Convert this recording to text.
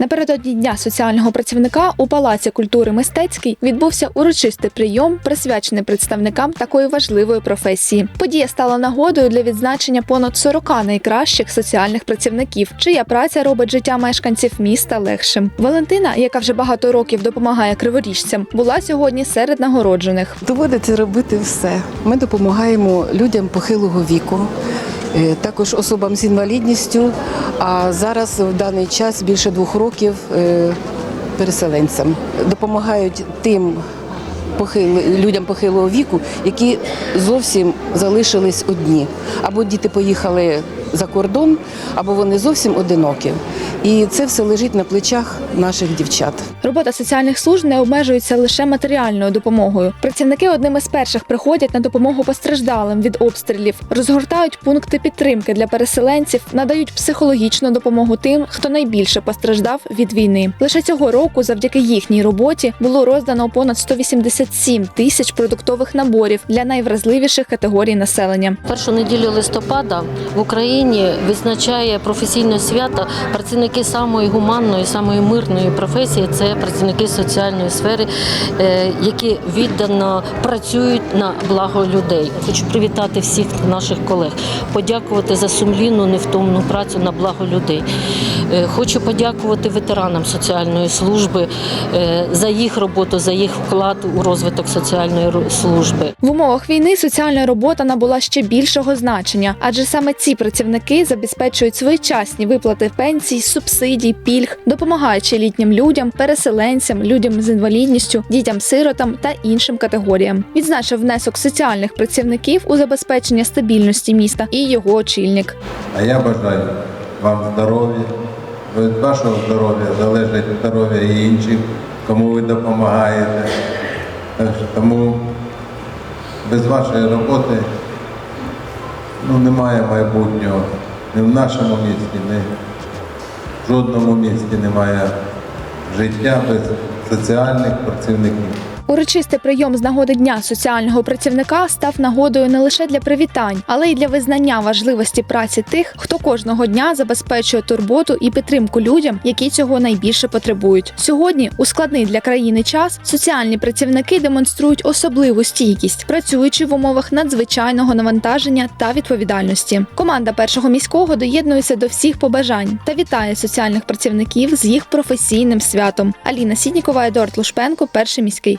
Напередодні дня соціального працівника у Палаці культури мистецький відбувся урочистий прийом, присвячений представникам такої важливої професії. Подія стала нагодою для відзначення понад 40 найкращих соціальних працівників, чия праця робить життя мешканців міста легшим. Валентина, яка вже багато років допомагає криворіжцям, була сьогодні серед нагороджених. Доводиться робити все. Ми допомагаємо людям похилого віку, також особам з інвалідністю. А зараз в даний час більше двох років е, переселенцям допомагають тим людям похилого віку, які зовсім залишились одні. Або діти поїхали за кордон, або вони зовсім одинокі. І це все лежить на плечах наших дівчат. Робота соціальних служб не обмежується лише матеріальною допомогою. Працівники одним із перших приходять на допомогу постраждалим від обстрілів, розгортають пункти підтримки для переселенців, надають психологічну допомогу тим, хто найбільше постраждав від війни. Лише цього року, завдяки їхній роботі, було роздано понад 187 тисяч продуктових наборів для найвразливіших категорій населення. Першу неділю листопада в Україні відзначає професійне свято працівники самої гуманної, самої мирної професії це працівники соціальної сфери, е, які віддано працюють на благо людей. Хочу привітати всіх наших колег, подякувати за сумлінну, невтомну працю на благо людей. Е, Хочу подякувати ветеранам соціальної служби е, за їх роботу, за їх вклад у розвиток соціальної служби. В умовах війни соціальна робота набула ще більшого значення, адже саме ці працівники забезпечують своєчасні виплати пенсій, субсидій, пільг, допомагаючи літнім людям, переселенцям, людям з інвалідністю, дітям-сиротам та іншим категоріям. Відзначив внесок соціальних працівників у забезпечення стабільності міста і його очільник. А я бажаю вам здоров'я. Від вашого здоров'я залежить здоров'я і інших, кому ви допомагаєте. Тому без вашої роботи ну, немає майбутнього. Ні в нашому місті, ні в жодному місті немає життя без соціальних працівників. Урочистий прийом з нагоди дня соціального працівника став нагодою не лише для привітань, але й для визнання важливості праці тих, хто кожного дня забезпечує турботу і підтримку людям, які цього найбільше потребують. Сьогодні, у складний для країни час, соціальні працівники демонструють особливу стійкість, працюючи в умовах надзвичайного навантаження та відповідальності. Команда першого міського доєднується до всіх побажань та вітає соціальних працівників з їх професійним святом. Аліна Сіднікова, Едуард Лушпенко, перший міський.